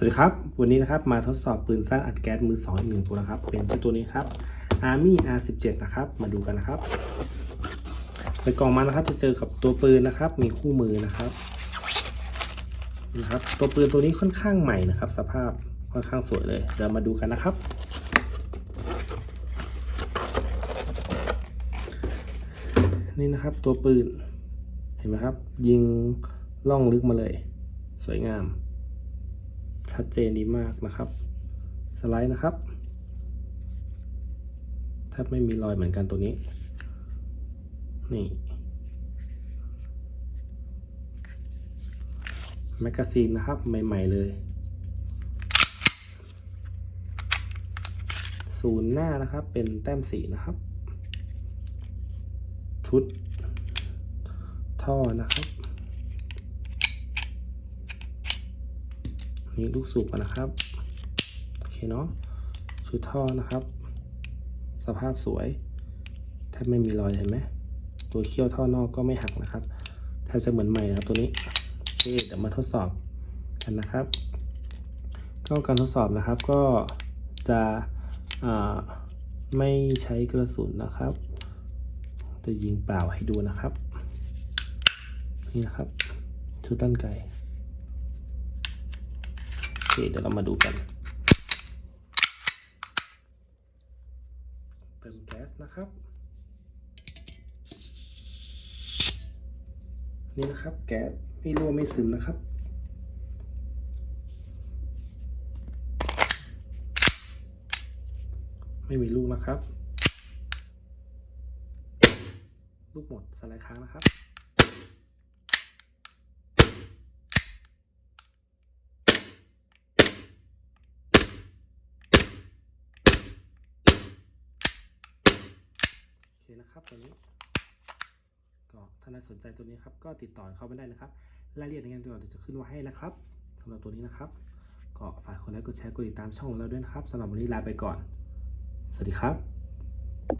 สวัสดีครับ วันนี้นะครับมาทดสอบปืนสั้นอัดแก๊สมือสองอีกหนึ่งตัวนะครับ เป็นเจ้าตัวนี้ครับ Army R17 นะครับ มาดูกันนะครับในกล่องมานะครับจะเจอกับตัวปืนนะครับ มีคู่มือนะครับนะครับ ตัวปืนตัวนี้ค่อนข้างใหม่นะครับ สภาพค่อนข้างสวยเลยเดี๋ยวมาดูกันนะครับ นี่นะครับตัวปืนเห็นไหมครับ ยิงล่องลึกมาเลย สวยงาม ชัดเจนดีมากนะครับ สไลด์นะครับแทบไม่มีรอยเหมือนกันตัวนี้ นี่แมกกาซีนนะครับ ใหม่ ๆ เลย ศูนย์หน้านะครับ เป็นแต้มสีนะครับ ชุด ท่อนะครับ นี่ลูกสูบกันนะครับโอเคเนาะชุดท่อนะครับ สภาพสวยแทบไม่มีรอยเห็นไหมตัวเขี้ยวท่อนอกก็ไม่หักนะครับแทบจะเหมือนใหม่นะครับตัวนี้โอเคเดี๋ยวมาทดสอบกันนะครับ ก็การทดสอบนะครับก็จะไม่ใช้กระสุนนะครับ จะยิงเปล่าให้ดูนะครับ นี่นะครับ ชุดด้านไกล เคเดี๋ยวเรามาดูกันเติมแก๊สนะครับ นี่นะครับแก๊สไม่รั่วไม่ซึมนะครับไม่มีลูกนะครับ ลูกหมดสไลด์ค้างนะครับ โอเค นะครับตัวนี้ก็ถ้าใครสนใจตัวนี้ครับก็ติดต่อเข้าไปได้นะครับรายละเอียดในงานตัวเดี๋ยวจะขึ้นไว้ให้นะครับสำหรับตัวนี้นะครับ ก็ฝากคนไลค์กดแชร์กดติดตามช่องของเราด้วยนะครับสำหรับวันนี้ลาไปก่อน สวัสดีครับ